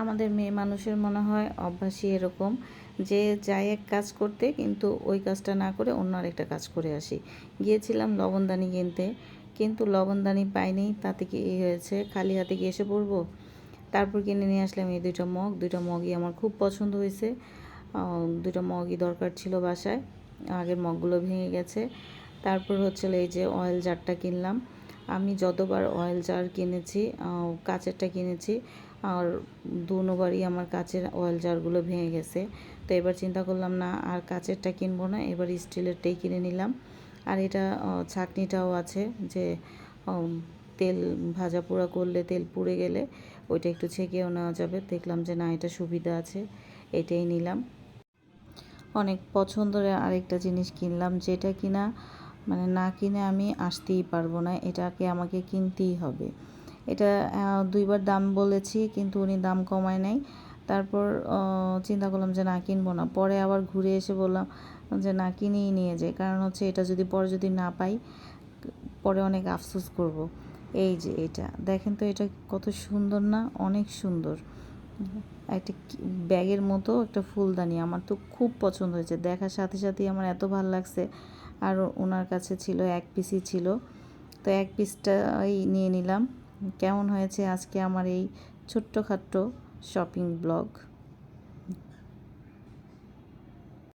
আমাদের মেয়ে মানুষের মনে হয় অভ্যাসই এরকম যে যাই এক কাজ করতে কিন্তু ওই কাজটা না করে অন্য আরেকটা কাজ করে আসি। গিয়েছিলাম লবণদানি কিনতে, কিন্তু লবণদানি পাইনি, তাতে কি হয়েছে? খালি হাতে গিয়ে এসে পড়ব? তারপর কিনে নিয়ে আসলাম এই দুইটা মগ, দুইটা মগই আমার খুব পছন্দ হয়েছে। দুইটা মগই দরকার ছিল বাসায়, আগের মগগুলো ভেঙে গেছে। তারপর হচ্ছে এই যে অয়েল জারটা কিনলাম। আমি যতবার অয়েল জার কিনেছি কাচেরটা কিনেছি, আর দুবারই আমার কাচের অয়েল জারগুলো ভেঙে গেছে। তো এবার চিন্তা করলাম, না, আর কাচেরটা কিনবো না, এবার স্টিলেরটাই কিনে নিলাম। আর এটা ছাঁকনিটাও আছে যে তেল ভাজা পোড়া করলে তেল পুড়ে গেলে ওইটা একটু ছেঁকেও নেওয়া যাবে। দেখলাম যে, না, এটা সুবিধা আছে, এটাই নিলাম। অনেক পছন্দের আরেকটা জিনিস কিনলাম, যেটা কিনা মানে না কিনে আমি আসতেই পারব না, এটাকে আমাকে কিনতেই হবে। এটা দুইবার দাম বলেছি কিন্তু উনি দাম কমায় নাই। তারপর চিন্তা করলাম যে না কিনবো না। পরে আবার ঘুরে এসে বললাম যে না কিনেই নিয়ে যাই। কারণ হচ্ছে এটা যদি পরে যদি না পাই, পরে অনেক আফসোস করব। এই যে এটা, দেখেন তো এটা কত সুন্দর না, অনেক সুন্দর। একটা ব্যাগের মতো একটা ফুলদানি, আমার তো খুব পছন্দ হয়েছে। দেখার সাথে সাথেই আমার এত ভালো লাগছে। আর ওনার কাছে ছিল, এক পিসই ছিল। তো এক পিসটাই নিয়ে নিলাম। কেমন হয়েছে আজকে আমার এই ছোট্টখাট্ট শপিং ব্লগ